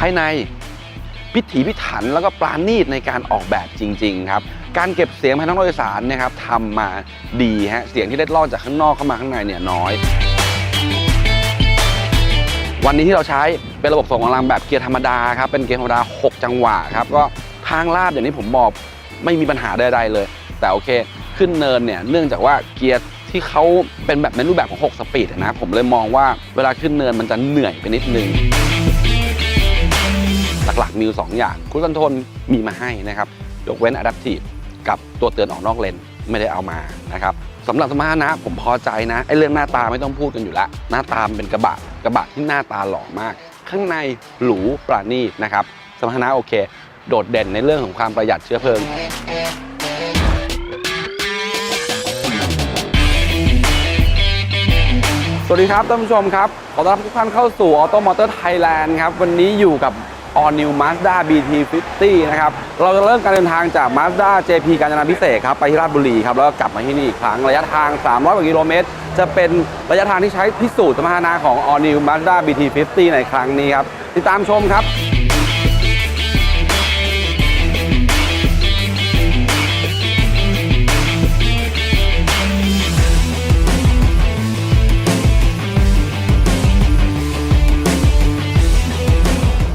ภายในพิถีพิถันแล้วก็ปราณีตในการออกแบบจริง ๆ ครับ การเก็บเสียงภายในห้องโดยสารนะครับทำมาดีฮะเสียงที่เล็ดลอดจากข้างนอกเข้ามาข้างในเนี่ยน้อย วันนี้ที่เราใช้เป็นระบบส่งกำลังแบบเกียร์ธรรมดาครับเป็นเกียร์ธรรมดา 6 จังหวะครับก็ทางลาดอย่างที่ผมบอกไม่มีปัญหาใดๆเลย แต่โอเค ขึ้นเนินเนี่ยเนื่องจากว่าเกียร์ที่เขาเป็นแบบในรูปแบบของ 6 สปีดนะผมเลยมองว่าเวลาขึ้นเนินมันจะเหนื่อยไปนิดนึง หลักๆมีอยู่สองอย่างครูคอนโทรลมีมาให้นะครับยกเว้น Adaptive กับตัวเตือนออกนอกเลนไม่ได้เอามานะครับสำหรับสมรรถนะผมพอใจนะไอ้เรื่องหน้าตาไม่ต้องพูดกันอยู่แล้วหน้าตามเป็นกระบะกระบะที่หน้าตาหล่อมาก ข้างในหรูปราณีตนะครับสมรรถนะโอเค โดดเด่นในเรื่องของความประหยัดเชื้อเพลิงสวัสดีครับท่านผู้ชมครับ ขอต้อนรับทุกท่านเข้าสู่ Auto Motor Thailand ครับ วันนี้อยู่กับ All New Mazda BT50 นะครับ เราจะเริ่มการเดินทางจาก Mazda JP กาญจนาพิเศษครับ ไปที่ราชบุรีครับ แล้วก็กลับมาที่นี่อีกครั้ง ระยะทาง 300 กว่ากิโลเมตร จะเป็นระยะทางที่ใช้พิสูจน์สมรรถนะของ All New Mazda BT50 ในครั้งนี้ครับ ติดตามชมครับ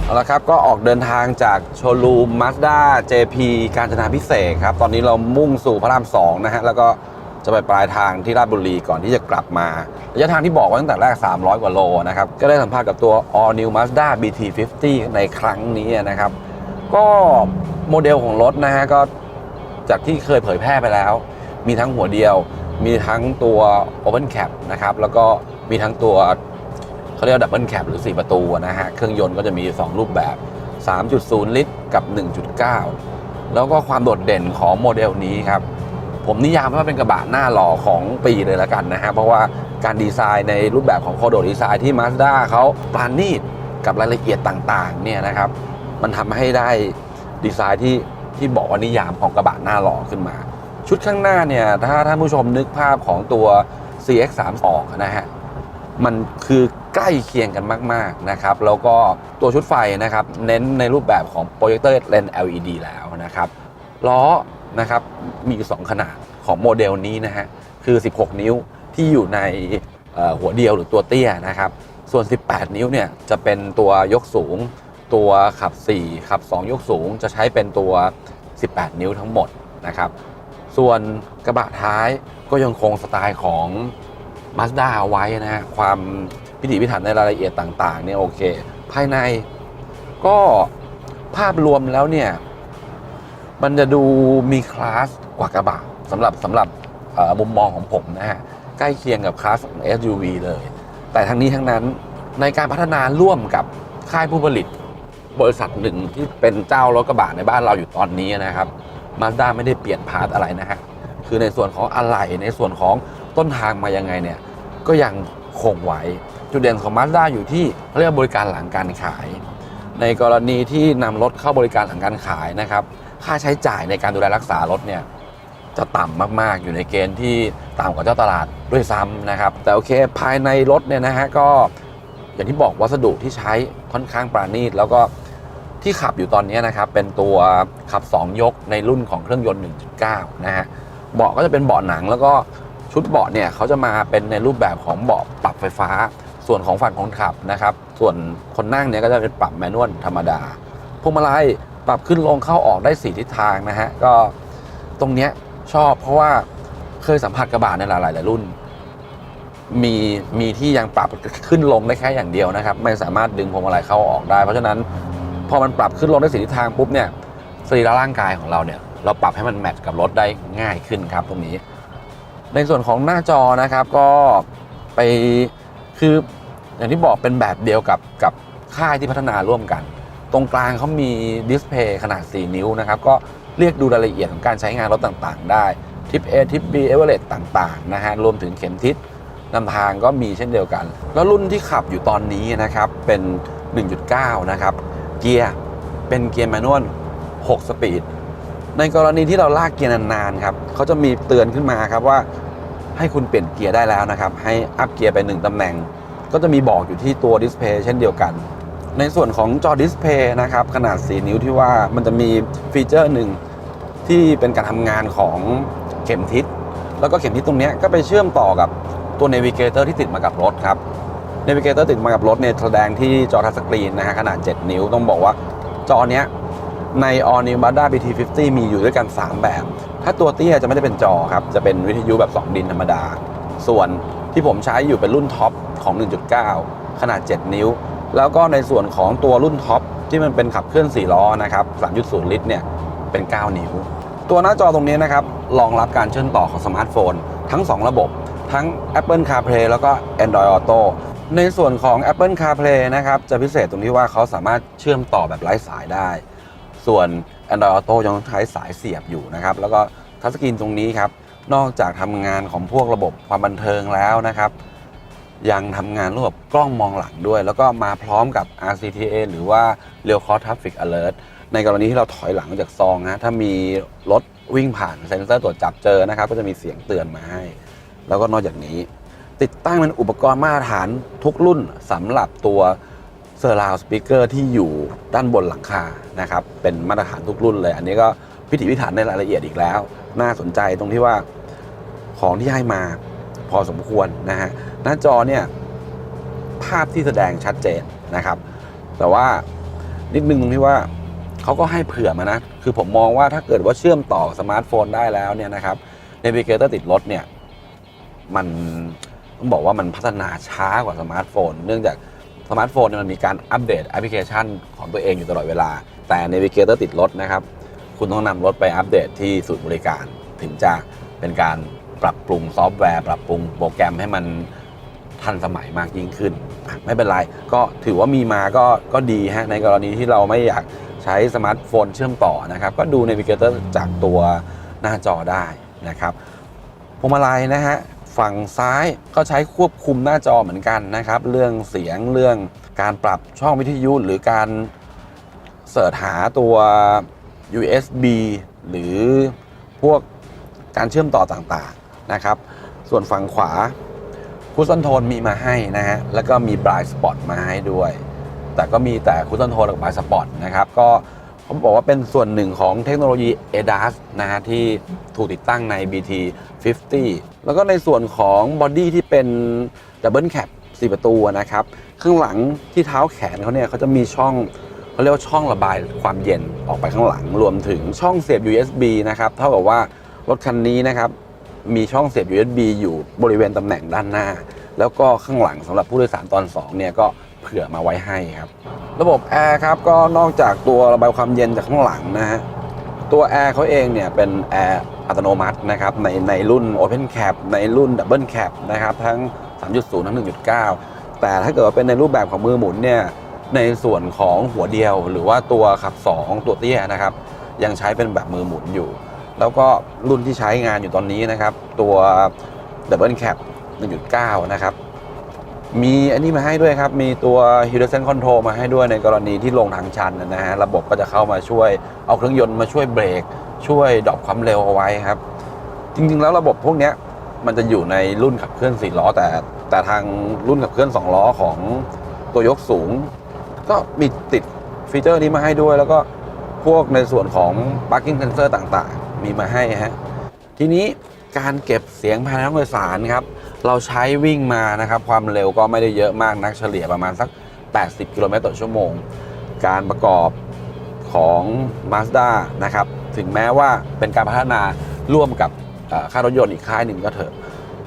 เอาละครับก็ออกเดินทางจากโชว์รูม Mazda JP การจนาพิเศษครับ ตอนนี้เรามุ่งสู่พระราม 2 นะฮะ แล้วก็จะไปปลายทางที่ราชบุรีก่อนที่จะกลับมาระยะทางที่บอกไว้ตั้งแต่แรก 300 กว่าโลนะครับ ก็ได้สัมภาษณ์กับตัว All New Mazda BT50 ในครั้งนี้นะครับ ก็โมเดลของรถนะฮะ ก็จากที่เคยเผยแพร่ไปแล้ว มีทั้งหัวเดียว มีทั้งตัว Open Cap นะครับแล้วก็มีทั้งตัว เขาเรียกว่าดับเบิลแคปหรือ 4 ประตูนะฮะ เครื่องยนต์ก็จะมี 2 รูปแบบ 3.0 ลิตร กับ 1.9 แล้วก็ความโดดเด่นของโมเดลนี้ครับ ผมนิยามว่าเป็นกระบะหน้าหล่อของปีเลยล้วกันนะฮะ เพราะว่าการดีไซน์ในรูปแบบของโคโดดีไซน์ที่ Mazda เขาปราณีตกับรายละเอียดต่างๆเนี่ยนะครับ มันทำให้ได้ดีไซน์ที่ที่บอกว่านิยามของกระบะหน้าหล่อขึ้นมา ชุดข้างหน้าเนี่ยถ้าท่านผู้ชมนึกภาพของตัว CX3 ออกนะฮะ มันคือ ใกล้เคียงกันมากๆนะครับแล้วก็ตัวชุดไฟนะครับเน้นในรูปแบบของโปรเจคเตอร์เลน LED แล้วนะครับล้อนะครับมีอยู่สองขนาดของโมเดลนี้นะฮะคือ 16 นิ้วที่อยู่ในหัวเดียวหรือตัวเตี้ยนะครับส่วน 18 นิ้วเนี่ยจะเป็นตัวยกสูง ตัวขับ 4 ขับ 2 ยกสูง จะใช้เป็นตัว 18 นิ้วทั้งหมดนะครับส่วนกระบะท้ายก็ยังคงสไตล์ของมาสด้าไว้นะฮะความ พิถีพิถันในรายละเอียดต่างๆเนี่ยโอเค ภายในก็ภาพรวมแล้วเนี่ย มันจะดูมีคลาสกว่ากระบะสำหรับสำหรับมุมมองของผมนะฮะ ใกล้เคียงกับคลาสของ SUV เลย แต่ทั้งนี้ทั้งนั้นในการพัฒนาร่วมกับค่ายผู้ผลิต บริษัทหนึ่งที่เป็นเจ้ารถกระบะในบ้านเราอยู่ตอนนี้นะครับมาสด้าไม่ได้เปลี่ยนพาร์ทอะไรนะฮะ คือในส่วนของอะไหล่ในส่วนของต้นทางมายังไงเนี่ย ก็ยังคงไว้ จุดเด่นของ Mazda อยู่ที่เขาเรียกว่าบริการหลังการขาย ในกรณีที่นำรถเข้าบริการหลังการขายนะครับ ค่าใช้จ่ายในการดูแลรักษารถเนี่ยจะต่ำมากๆ อยู่ในเกณฑ์ที่ต่ำกว่าเจ้าตลาดด้วยซ้ำนะครับ แต่โอเคภายในรถเนี่ยนะฮะก็อย่างที่บอกวัสดุที่ใช้ค่อนข้างปราณีต แล้วก็ที่ขับอยู่ตอนนี้นะครับ เป็นตัวขับ 2 ยกในรุ่นของเครื่องยนต์ 1.9 นะฮะเบาะก็จะเป็นเบาะหนังแล้วก็ชุดเบาะเนี่ยเขาจะมาเป็นในรูปแบบของเบาะปรับไฟฟ้า ส่วนของฝั่งคนขับนะครับ ส่วนคนนั่งเนี่ยก็จะเป็นปรับแมนนวลธรรมดาพวงมาลัยปรับขึ้นลงเข้าออกได้สี่ทิศทางนะฮะก็ตรงเนี้ยชอบเพราะว่าเคยสัมผัสกระบะในหลายหลายๆรุ่น มีมีที่ยังปรับขึ้นลงได้แค่อย่างเดียวนะครับ ไม่สามารถดึงพวงมาลัยเข้าออกได้ เพราะฉะนั้นพอมันปรับขึ้นลงได้สี่ทิศทางปุ๊บเนี่ยสรีระร่างกายของเราเนี่ยเราปรับให้มันแมทกับรถได้ง่ายขึ้นครับตรงนี้ ในส่วนของหน้าจอนะครับก็ไปคือ อย่างที่บอกเป็นแบบเดียวกับกับค่ายที่พัฒนาร่วมกัน ตรงกลางเขามีดิสเพย์ขนาด 4 นิ้วนะครับ ก็เรียกดูรายละเอียดของการใช้งานรถต่างๆ ได้ทิป A ทิป B เอเวอเรสต่างๆนะฮะรวมถึงเข็มทิศนำทางก็มีเช่นเดียวกัน แล้วรุ่นที่ขับอยู่ตอนนี้นะครับ เป็น 1.9 นะครับ เกียร์เป็นเกียร์แมนนวล6 สปีด ในกรณีที่เราลากเกียร์นานๆครับเขาจะมีเตือนขึ้นมาครับว่าให้คุณเปลี่ยนเกียร์ได้แล้วนะครับ ให้อัพเกียร์ไปหนึ่งตำแหน่ง ก็จะมีบอกอยู่ที่ตัวดิสเพย์เช่นเดียวกัน ในส่วนของจอดิสเพย์นะครับขนาด 4 นิ้วที่ว่ามันจะมีฟีเจอร์หนึ่งที่เป็นการทำงานของเข็มทิศ แล้วก็เข็มทิศตรงนี้ก็ไปเชื่อมต่อกับตัวเนวิเกเตอร์ที่ติดมากับรถครับเนวิเกเตอร์ติดมากับรถเนี่ยแสดงที่จอทัชสกรีนนะฮะขนาด 7 นิ้วต้องบอกว่าจอเนี้ยใน All New Mazda BT50 มีอยู่ด้วยกัน 3 แบบ ถ้าตัวเตี้ยจะไม่ได้เป็นจอครับ จะเป็นวิทยุแบบ 2 ดินธรรมดา ส่วน ที่ผมใช้อยู่เป็นรุ่นท็อปของ 1.9 ขนาด 7 นิ้ว แล้วก็ในส่วนของตัวรุ่นท็อปที่มันเป็นขับเคลื่อน 4 ล้อนะครับ 3.0 ลิตรเนี่ย เป็น 9 นิ้ว ตัวหน้าจอตรงนี้นะครับรองรับการเชื่อมต่อของสมาร์ทโฟน ทั้ง 2 ระบบ ทั้ง Apple CarPlay แล้วก็ Android Auto ในส่วนของ Apple CarPlay นะครับ จะพิเศษตรงที่ว่าเขาสามารถเชื่อมต่อแบบไร้สายได้ ส่วน Android Auto ยังต้องใช้สายเสียบอยู่นะครับ แล้วก็ทัชสกรีนตรงนี้ครับ นอกจากทำงานของพวกระบบความบันเทิงแล้วนะครับ ยังทำงานร่วมกับกล้องมองหลังด้วย แล้วก็มาพร้อมกับ RCTA หรือว่า Real Call Traffic Alert ในกรณีที่เราถอยหลังจากซองนะถ้ามีรถวิ่งผ่านเซ็นเซอร์ตรวจจับเจอนะครับ ก็จะมีเสียงเตือนมาให้ แล้วก็นอกจากนี้ ติดตั้งเป็นอุปกรณ์มาตรฐานทุกรุ่นสำหรับตัวเซอร์ราวสปีกเกอร์ที่อยู่ด้านบนหลังคานะครับเป็นมาตรฐานทุกรุ่นเลย อันนี้ก็พิถีพิถันในรายละเอียดอีกแล้ว น่าสนใจตรงที่ว่า ของที่ให้มาพอสมควรนะฮะหน้าจอเนี่ยภาพที่แสดงชัดเจนนะครับ แต่ว่านิดนึงตรงที่ว่าเขาก็ให้เผื่อมานะ คือผมมองว่าถ้าเกิดว่าเชื่อมต่อสมาร์ทโฟนได้แล้วเนี่ยนะครับเนวิเกเตอร์ติดรถเนี่ยมันต้องบอกว่ามันพัฒนาช้ากว่าสมาร์ทโฟน เนื่องจากสมาร์ทโฟนมันมีการอัปเดตแอปพลิเคชันของตัวเองอยู่ตลอดเวลา แต่เนวิเกเตอร์ติดรถนะครับ คุณต้องนำรถไปอัปเดตที่ศูนย์บริการ ถึงจะเป็นการ ปรับปรุงซอฟต์แวร์ ปรับปรุงโปรแกรมให้มันทันสมัยมากยิ่งขึ้น ไม่เป็นไร ก็ถือว่ามีมาก็ก็ดีฮะในกรณีที่เราไม่อยากใช้สมาร์ทโฟนเชื่อมต่อนะครับ ก็ดู Navigator จากตัวหน้าจอได้นะครับพวงมาลัยนะฮะฝั่งซ้ายก็ใช้ควบคุมหน้าจอเหมือนกันนะครับ เรื่องเสียงเรื่องการปรับช่องวิทยุหรือการเสิร์ชหาตัว USB หรือพวกการเชื่อมต่อต่างๆ นะครับ ส่วนฝั่งขวาคุชชั่นโทนมีมาให้นะฮะ แล้วก็มีบรายสปอตมาให้ด้วย แต่ก็มีแต่คุชชั่นโทนกับบรายสปอตนะครับ ก็ผมบอกว่าเป็นส่วนหนึ่งของเทคโนโลยี ADAS นะฮะที่ถูกติดตั้งใน BT 50 แล้วก็ในส่วนของบอดี้ที่เป็นดับเบิลแคป4ประตูนะครับ ข้างหลังที่เท้าแขนเขาเนี่ยเขาจะมีช่องเขาเรียกว่าช่องระบายความเย็นออกไปข้างหลัง รวมถึงช่องเสียบ USB นะครับ เท่ากับว่ารถคันนี้นะครับ มีช่องเสียบ USB อยู่บริเวณตำแหน่งด้านหน้า แล้วก็ข้างหลังสำหรับผู้โดยสารตอน2เนี่ยก็เผื่อมาไว้ให้ครับ ระบบแอร์ครับก็นอกจากตัวระบายความเย็นจากข้างหลังนะฮะตัวแอร์เขาเองเนี่ยเป็นแอร์อัตโนมัตินะครับในในรุ่น Open Cap ในรุ่น Double Cap นะครับทั้ง 3.0 ทั้ง 1.9 แต่ถ้าเกิดว่าเป็นในรูปแบบของมือหมุนเนี่ยในส่วนของหัวเดียวหรือว่าตัวขับ 2 ตัวเตี้ยนะครับ ยังใช้เป็นแบบมือหมุนอยู่ แล้วก็รุ่นที่ใช้งานอยู่ตอนนี้นะครับ ตัว Double Cap 1.9 นะครับ มีอันนี้มาให้ด้วยครับ มีตัว h i l l s e n Control มาให้ด้วยในกรณีที่ลงทางชันนะฮะ ระบบก็จะเข้ามาช่วย เอาเครื่องยนต์มาช่วยเบรก ช่วยดรอปความเร็วเอาไว้ครับ จริงๆ แล้วระบบพวกนี้มันจะอยู่ในรุ่นขับเคลื่อน4ล้อ แต่แต่ทางรุ่นขับเคลื่อน2ล้อของตัวยกสูง ก็มีติดฟีเจอร์นี้มาให้ด้วย แล้วก็พวกในส่วนของ parking sensor ต่างๆ มีมาให้ฮะทีนี้การเก็บเสียงภายในห้องโดยสารครับ เราใช้วิ่งมานะครับ ความเร็วก็ไม่ได้เยอะมากนักเฉลี่ยประมาณสัก 80 กิโลเมตรต่อชั่วโมง การประกอบของ Mazda นะครับ ถึงแม้ว่าเป็นการพัฒนาร่วมกับค่ายรถยนต์อีกค่ายหนึ่งก็เถอะ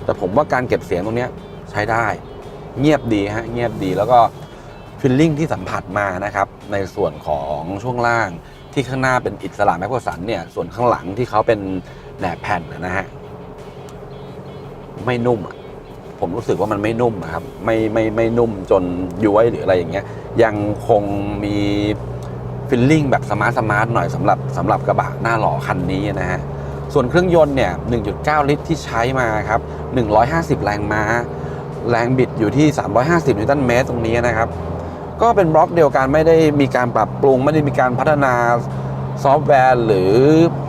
แต่ผมว่าการเก็บเสียงตรงนี้ใช้ได้ เงียบดีฮะ เงียบดีแล้วก็ฟิลลิ่งที่สัมผัสมานะครับ ในส่วนของช่วงล่าง ที่ข้างหน้าเป็นอิสระแมกโกสันเนี่ยส่วนข้างหลังที่เขาเป็นแหนบแผ่นนะฮะไม่นุ่มอะผมรู้สึกว่ามันไม่นุ่มอะครับ ไม่ไม่ไม่นุ่มจนย้วยหรืออะไรอย่างเงี้ย ยังคงมีฟิลลิ่งแบบสมาร์ทสมาร์ทหน่อยสำหรับสำหรับกระบะหน้าหล่อคันนี้นะฮะ ส่วนเครื่องยนต์เนี่ย 1.9 ลิตรที่ใช้มาครับ 150 แรงม้า แรงบิดอยู่ที่ 350 นิวตันเมตรตรงนี้นะครับ ก็เป็นบล็อกเดียวกันไม่ได้มีการปรับปรุง ไม่ได้มีการพัฒนาซอฟต์แวร์ หรือ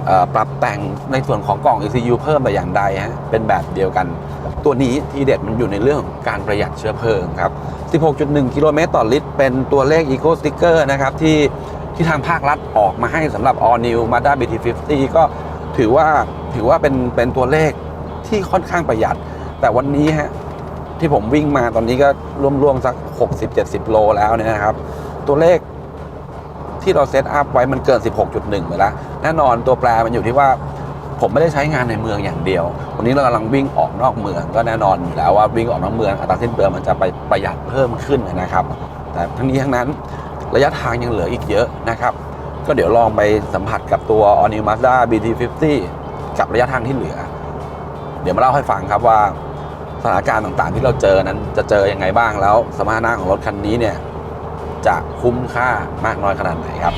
อปรับแต่งในส่วนของกล่อง ECU เพิ่มแต่อย่างใดฮะเป็นแบบเดียวกัน ตัวนี้ทีเด็ดมันอยู่ในเรื่องของการประหยัดเชื้อเพลิงครับ 16.1 กิโลเมตรต่อลิตร เป็นตัวเลข Eco Sticker นะครับที่ที่ทางภาครัฐออกมาให้สำหรับ All New Mazda BT50 ก็ถือว่าถือว่าเป็นเป็นตัวเลขที่ค่อนข้างประหยัด แต่วันนี้ฮะ ที่ผมวิ่งมาตอนนี้ก็ร่วมๆสัก 60-70 โลแล้วเนี่ยนะครับ ตัวเลขที่เราเซตอัพไว้มันเกิน 16.1 ไปแล้ว แน่นอนตัวแปรมันอยู่ที่ว่าผมไม่ได้ใช้งานในเมืองอย่างเดียว วันนี้เรากำลังวิ่งออกนอกเมือง ก็แน่นอนอยู่แล้วว่าวิ่งออกนอกเมืองอัตราสิ้นเปลืองมันจะไปประหยัดเพิ่มขึ้นนะครับ แต่ทั้งนี้ทั้งนั้นระยะทางยังเหลืออีกเยอะนะครับ ก็เดี๋ยวลองไปสัมผัสกับตัว All New Mazda BT50 กับระยะทางที่เหลือ เดี๋ยวมาเล่าให้ฟังครับว่า สถานการณ์ต่างๆ ที่เราเจอนั้นจะเจอยังไงบ้างแล้ว สมรรถนะของรถคันนี้เนี่ยจะคุ้มค่ามากน้อยขนาดไหนครับ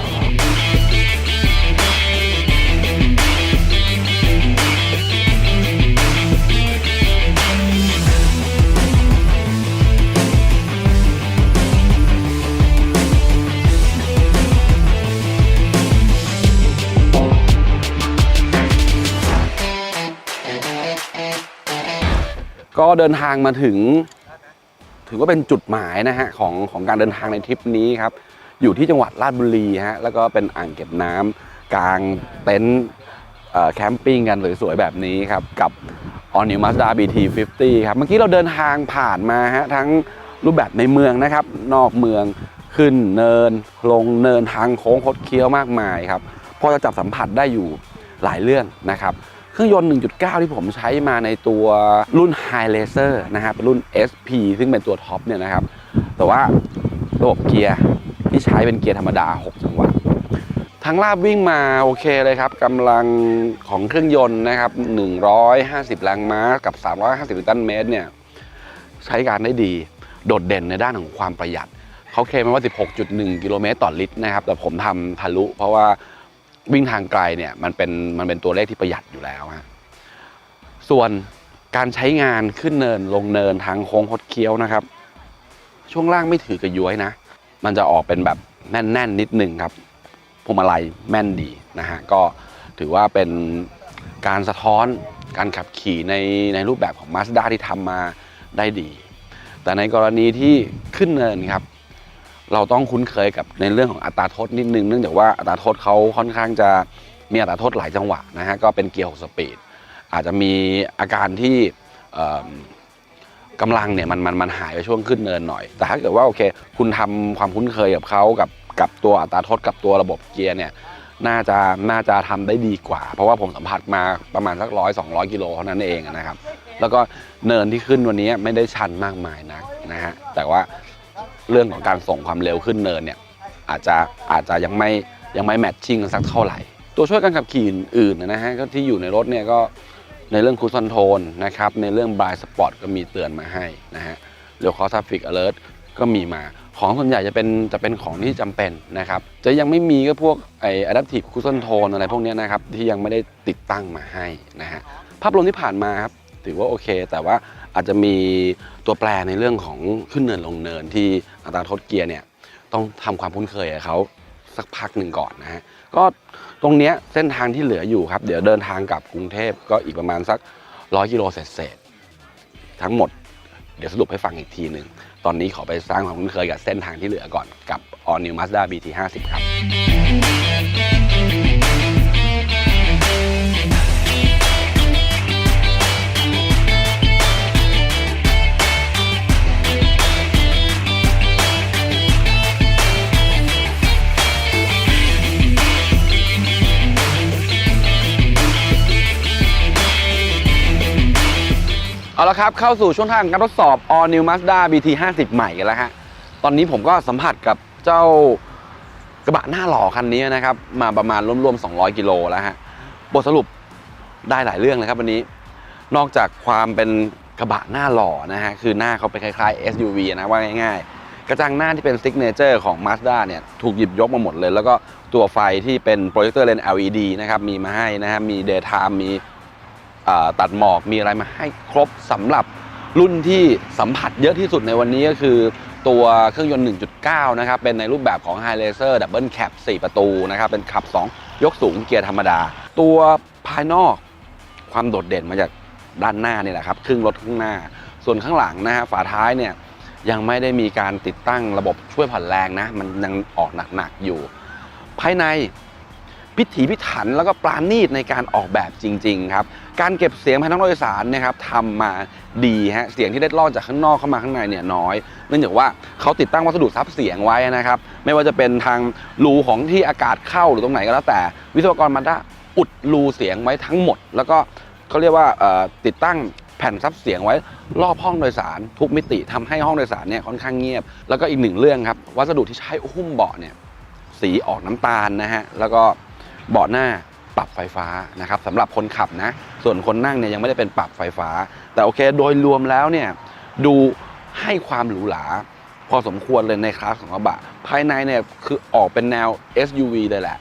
ก็เดินทางมาถึง ถือว่าเป็นจุดหมายนะฮะของของการเดินทางในทริปนี้ครับ อยู่ที่จังหวัดราชบุรีฮะแล้วก็เป็นอ่างเก็บน้ำกลางเต็นท์แคมปิ้งกันสวยๆแบบนี้ครับ กับ All New Mazda BT50 ครับ เมื่อกี้เราเดินทางผ่านมาฮะทั้งรูปแบบในเมืองนะครับ นอกเมืองขึ้นเนิน ลงเนินทางโค้งคดเคี้ยวมากมายครับพอจะจับสัมผัสได้อยู่หลายเรื่องนะครับ เครื่องยนต์ 1.9 ที่ผมใช้มาในตัวรุ่น High Racer นะครับรุ่น SP ซึ่งเป็นตัวท็อปเนี่ยนะครับ แต่ว่าระบบเกียร์ที่ใช้เป็นเกียร์ธรรมดา 6 จังหวะทางลาบวิ่งมาโอเคเลยครับกำลังของเครื่องยนต์นะครับ 150 แรงม้ากับ 350 นิวตันเมตรเนี่ยใช้การได้ดี โดดเด่นในด้านของความประหยัด เขาเคลมว่า 16.1 กิโลเมตรต่อลิตรนะครับ แต่ผมทำทะลุเพราะว่า วิ่งทางไกลเนี่ยมันเป็นมันเป็นตัวเลขที่ประหยัดอยู่แล้วฮะส่วนการใช้งานขึ้นเนินลงเนินทางโค้งคดเคี้ยวนะครับ ช่วงล่างไม่ถือกระย้วยนะ มันจะออกเป็นแบบแน่นๆนนิดนึงครับพวงมาลัยแม่นดีนะฮะก็ถือว่าเป็นการสะท้อนการขับขี่ในในรูปแบบของ Mazda ที่ทำมาได้ดี แต่ในกรณีที่ขึ้นเนินครับ เราต้องคุ้นเคยกับในเรื่องของอัตราโทษนิดนึงเนื่องจากว่าอัตราโทษเขาค่อนข้างจะมีอัตราโทษหลายจังหวะนะฮะก็เป็นเกียร์6สปีดอาจจะมีอาการที่กำลังเนี่ยมันมันมันหายไปช่วงขึ้นเนินหน่อย แต่ถ้าเกิดว่าโอเค คุณทำความคุ้นเคยกับเขากับกับตัวอัตราโทษกับตัวระบบเกียร์เนี่ยน่าจะน่าจะทำได้ดีกว่า เพราะว่าผมสัมผัสมาประมาณสักร้อยสองร้อยกิโลเท่านั้นเองนะครับ แล้วก็เนินที่ขึ้นวันนี้ไม่ได้ชันมากมายนักนะฮะแต่ว่า เรื่องของการส่งความเร็วขึ้นเนินเนี่ยอาจจะอาจจะยังไม่ยังไม่แมทชิ่งสักเท่าไหร่ ตัวช่วยการขับขี่อื่นๆนะฮะก็ที่อยู่ในรถเนี่ยก็ในเรื่องคู i อนโทนนะครับในเรื่องบายสปอร์ตก็มีเตือนมาให้นะฮะเรียวคอทัฟฟิกอเลิร์ก็มีมาของส่วนใหญ่จะเป็นจะเป็นของที่จำเป็นนะครับ จะยังไม่มีก็พวกไออะดัพทีฟคู i อนโทนอะไรพวกเนี้ยนะครับที่ยังไม่ได้ติดตั้งมาให้นะฮะภาพรวมที่ผ่านมาครับถือว่าโอเค แต่ว่าอาจจะมีตัวแปรในเรื่องของขึ้นเนินลงเนินที่ อัตราทดเกียร์เนี่ยต้องทำความคุ้นเคยกับเขาสักพักหนึ่งก่อนนะฮะก็ตรงเนี้ยเส้นทางที่เหลืออยู่ครับ เดี๋ยวเดินทางกลับกรุงเทพก็อีกประมาณสักร้อยกิโลเศษทั้งหมด เดี๋ยวสรุปให้ฟังอีกทีหนึ่งตอนนี้ขอไปสร้างความคุ้นเคยกับเส้นทางที่เหลือก่อนกับ All New Mazda BT50 ครับ เอาละครับ เข้าสู่ช่วงทางการทดสอบ All New Mazda BT50 ใหม่กันแล้วฮะ ตอนนี้ผมก็สัมผัสกับเจ้ากระบะหน้าหล่อคันนี้นะครับ มาประมาณร่วมๆ 200 กิโลแล้วฮะ บทสรุปได้หลายเรื่องเลยครับวันนี้ นอกจากความเป็นกระบะหน้าหล่อนะฮะ คือหน้าเขาเป็นคล้ายๆ SUV นะว่าง่ายๆ กระจังหน้าที่เป็นซิกเนเจอร์ของ Mazda เนี่ยถูกหยิบยกมาหมดเลย แล้วก็ตัวไฟที่เป็นโปรเจคเตอร์เลนส์ LED นะครับมีมาให้นะฮะมี daytime มี ตัดหมอกมีอะไรมาให้ครบสำหรับรุ่นที่สัมผัสเยอะที่สุดในวันนี้ก็คือตัวเครื่องยนต์ 1.9 นะครับ เป็นในรูปแบบของ High Racer Double Cab 4ประตูนะครับ เป็นขับ 2 ยกสูงเกียร์ธรรมดา ตัวภายนอกความโดดเด่นมาจากด้านหน้านี่แหละครับ ครึ่งรถข้างหน้า ส่วนข้างหลังนะฮะฝาท้ายเนี่ยยังไม่ได้มีการติดตั้งระบบช่วยผ่อนแรงนะ มันยังออกหนักๆอยู่ ภายใน พิถีพิถันแล้วก็ปราณีตในการออกแบบจริง ๆ ครับ การเก็บเสียงภายในห้องโดยสารเนะครับทำมาดีฮะเสียงที่ได้ลอดจากข้างนอกเข้ามาข้างในเนี่ยน้อย เนื่องจากว่าเขาติดตั้งวัสดุซับเสียงไว้นะครับ ไม่ว่าจะเป็นทางรูของที่อากาศเข้าหรือตรงไหนก็แล้วแต่ วิศวกรมาด้าอุดรูเสียงไว้ทั้งหมด แล้วก็เขาเรียกว่าติดตั้งแผ่นซับเสียงไว้รอบห้องโดยสาร ทุกมิติทำให้ห้องโดยสารเนี่ยค่อนข้างเงียบ แล้วก็อีกหนึ่งเรื่องครับ วัสดุที่ใช้หุ้มเบาะเนี่ยสีออกน้ำตาลนะฮะแล้วก็ เบาะหน้าปรับไฟฟ้านะครับสำหรับคนขับนะ ส่วนคนนั่งเนี่ยยังไม่ได้เป็นปรับไฟฟ้า แต่โอเคโดยรวมแล้วเนี่ยดูให้ความหรูหราพอสมควรเลยในคลาสของกระบะ ภายในเนี่ยคือออกเป็นแนว SUV เลยแหละ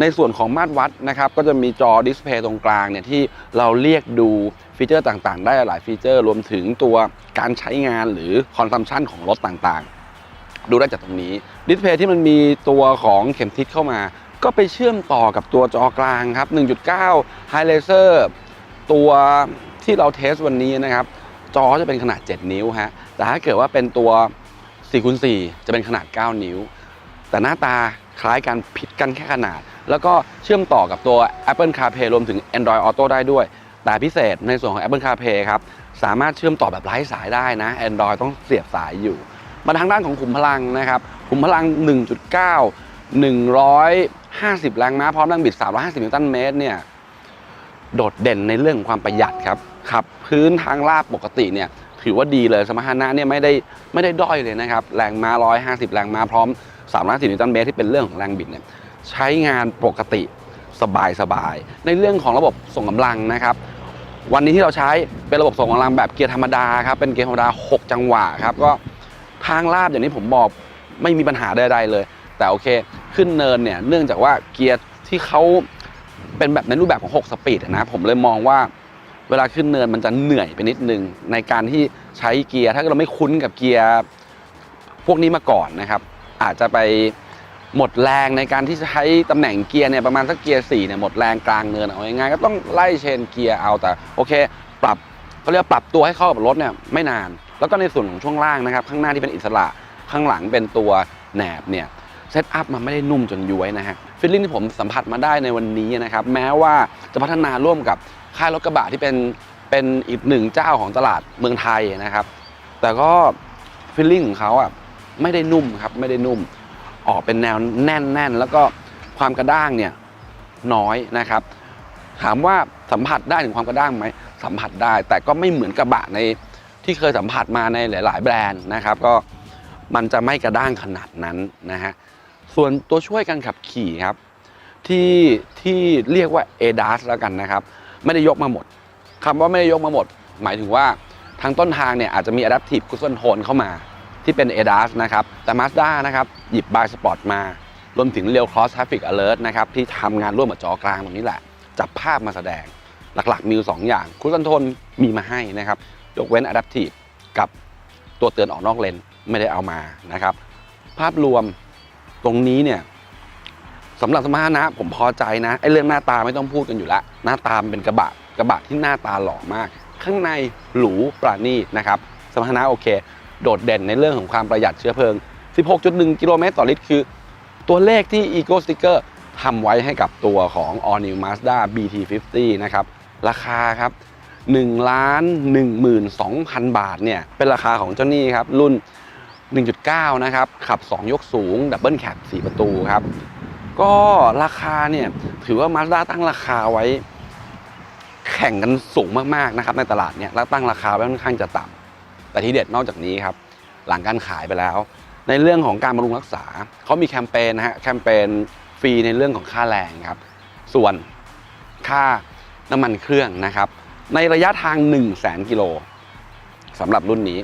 ในส่วนของมาตรวัดนะครับ ก็จะมีจอดิสเพย์ตรงกลางเนี่ยที่เราเรียกดูฟีเจอร์ต่างๆ ได้หลายฟีเจอร์ รวมถึงตัวการใช้งานหรือคอนซัมชันของรถต่างๆ ดูได้จากตรงนี้ ดิสเพย์ที่มันมีตัวของเข็มทิศเข้ามา ก็ไปเชื่อมต่อกับตัวจอกลางครับ 1.9 High Laser ตัวที่เราเทสวันนี้นะครับ จอจะเป็นขนาด 7 นิ้วฮะแต่ถ้าเกิดว่าเป็นตัว4คูณ4จะเป็นขนาด 9 นิ้ว แต่หน้าตาคล้ายกันผิดกันแค่ขนาด แล้วก็เชื่อมต่อกับตัว Apple CarPlay รวมถึง Android Auto ได้ด้วย แต่พิเศษในส่วนของ Apple CarPlay ครับ สามารถเชื่อมต่อแบบไร้สายได้นะ Android ต้องเสียบสายอยู่ มาทางด้านของขุมพลังนะครับขุมพลัง 1.9 100 50 แรงม้าพร้อมแรงบิด 350 นิวตันเมตรเนี่ยโดดเด่นในเรื่องของความประหยัดครับขับพื้นทางลาบปกติเนี่ยถือว่าดีเลยสมรรถนะเนี่ยไม่ได้ไม่ได้ด้อยเลยนะครับแรงม้า 150 แรงม้าพร้อม 350 นิวตันเมตรที่เป็นเรื่องของแรงบิดเนี่ยใช้งานปกติสบายสบายๆในเรื่องของระบบส่งกำลังนะครับวันนี้ที่เราใช้เป็นระบบส่งกำลังแบบเกียร์ธรรมดาครับเป็นเกียร์ธรรมดา 6 จังหวะครับก็ทางลาบอย่างที่ผมบอกไม่มีปัญหาใดๆเลย แต่โอเค ขึ้นเนินเนี่ยเนื่องจากว่าเกียร์ที่เขาเป็นแบบในรูปแบบของ 6 สปีดนะผมเลยมองว่าเวลาขึ้นเนินมันจะเหนื่อยไปนิดนึง ในการที่ใช้เกียร์ถ้าเราไม่คุ้นกับเกียร์พวกนี้มาก่อนนะครับ อาจจะไปหมดแรงในการที่จะใช้ตำแหน่งเกียร์เนี่ยประมาณสักเกียร์4เนี่ยหมดแรงกลางเนินเอาง่ายๆก็ต้องไล่เชนเกียร์เอาแต่โอเค ปรับเขาเรียกว่าปรับตัวให้เข้ากับรถเนี่ยไม่นาน แล้วก็ในส่วนของช่วงล่างนะครับ ข้างหน้าที่เป็นอิสระข้างหลังเป็นตัวแหนบเนี่ย เซตอัพมันไม่ได้นุ่มจนย้วยนะฮะฟิลลิ่งที่ผมสัมผัสมาได้ในวันนี้นะครับแม้ว่าจะพัฒนาร่วมกับค่ายรถกระบะที่เป็นเป็นอีกหนึ่งเจ้าของตลาดเมืองไทยนะครับ แต่ก็ฟิลลิ่งของเขาอะไม่ได้นุ่มครับไม่ได้นุ่ม ออกเป็นแนวแน่นๆ แล้วก็ความกระด้างเนี่ยน้อยนะครับ ถามว่าสัมผัสได้ถึงความกระด้างไหมสัมผัสได้ แต่ก็ไม่เหมือนกระบะในที่เคยสัมผัสมาในหลาย ๆ แบรนด์นะครับ ก็มันจะไม่กระด้างขนาดนั้นนะฮะ ส่วนตัวช่วยการขับขี่ครับ ที่ที่เรียกว่า ADAS แล้วกันนะครับ ไม่ได้ยกมาหมดคำว่าไม่ได้ยกมาหมด หมายถึงว่าทางต้นทางเนี่ยอาจจะมี Adaptive Cruise Control เข้ามา ที่เป็น ADAS นะครับแต่ Mazda นะครับ หยิบ By Spot มารวมถึง Real Cross Traffic Alert นะครับ ที่ทำงานร่วมกับจอกลางตรงนี้แหละ จับภาพมาแสดงหลักๆ มีอยู่สองอย่าง Cruise Control มีมาให้นะครับ ยกเว้น Adaptive กับตัวเตือนออกนอกเลนไม่ได้เอามานะครับ ภาพรวม ตรงนี้เนี่ยสำหรับสมรรถนะ ผมพอใจนะไอ้เรื่องหน้าตาไม่ต้องพูดกันอยู่แล้วหน้าตามนเป็นกระบะกระบะที่หน้าตาหล่อมาก ข้างในหรูปราณีนะครับสมรรถนะโอเค โดดเด่นในเรื่องของความประหยัดเชื้อเพลิง 16.1 กิโลเมตรต่อลิตรคือ ตัวเลขที่ Eco Sticker ทำไว้ให้กับตัวของ All New Mazda BT50 นะครับราคาครับ1ล้าน12,000 บาทเนี่ยเป็นราคาของเจ้านี่ครับรุ่น 1.9 นะครับ ขับ 2 ยกสูง ดับเบิลแคป4ประตูครับ ก็ราคาเนี่ย ถือว่า Mazda ตั้งราคาไว้ แข่งกันสูงมากๆนะครับ ในตลาดเนี่ยแล้วตั้งราคาไว้ค่อนข้างจะต่ำแต่ที่เด็ดนอกจากนี้ครับ หลังการขายไปแล้ว ในเรื่องของการบำรุงรักษา เขามีแคมเปญนะฮะแคมเปญฟรีในเรื่องของค่าแรงครับ ส่วนค่าน้ำมันเครื่องนะครับ ในระยะทาง 1 0 0 0 0แกิโลสำหรับรุ่นนี้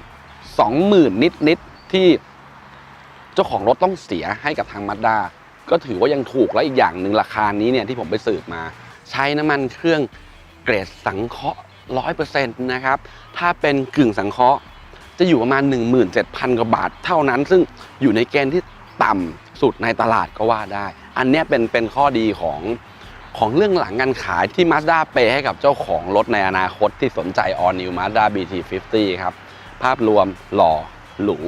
20,000 นิดนิด ที่เจ้าของรถต้องเสียให้กับทางมาด้าก็ถือว่ายังถูกและอีกอย่างหนึ่งราคานี้เนี่ยที่ผมไปสืบมา ใช้น้ำมันเครื่องเกรดสังเคราะห์100%นต์นะครับ ถ้าเป็นกึ่งสังเคราะห์ จะอยู่ประมาณ 17,000 กว่าบาทเท่านั้น ซึ่งอยู่ในเกณฑ์ที่ต่ำสุดในตลาดก็ว่าได้ อันนี้เป็นเป็นข้อดีของของเรื่องหลังการขายที่ Mazda เปให้กับเจ้าของรถในอนาคตที่สนใจ All New Mazda BT50 ครับ ภาพรวมหล่อหรู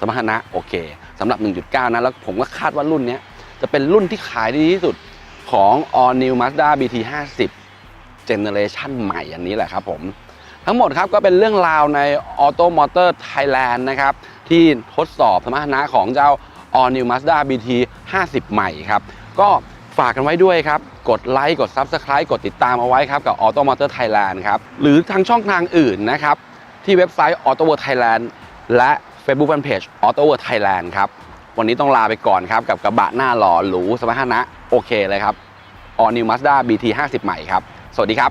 สมรรถนะโอเคสำหรับ 1.9 นะ แล้วผมก็คาดว่ารุ่นนี้จะเป็นรุ่นที่ขายดีที่สุดของ All New Mazda BT50 Generation ใหม่อันนี้แหละครับผมทั้งหมดครับก็เป็นเรื่องราวใน Auto Motor Thailand นะครับ ที่ทดสอบสมรรถนะของเจ้า All New Mazda BT 50 ใหม่ครับ ก็ฝากกันไว้ด้วยครับ กดไลค์กด Subscribe กดติดตามเอาไว้ครับ กับ Auto Motor Thailand ครับ หรือทางช่องทางอื่นนะครับ ที่เว็บไซต์ Auto World Thailand และ Facebook Fanpage Auto World Thailand ครับ วันนี้ต้องลาไปก่อนครับ กับกระบะหน้าหล่อหรูสมรรถนะ โอเคเลยครับ All New Mazda BT 50 ใหม่ครับ สวัสดีครับ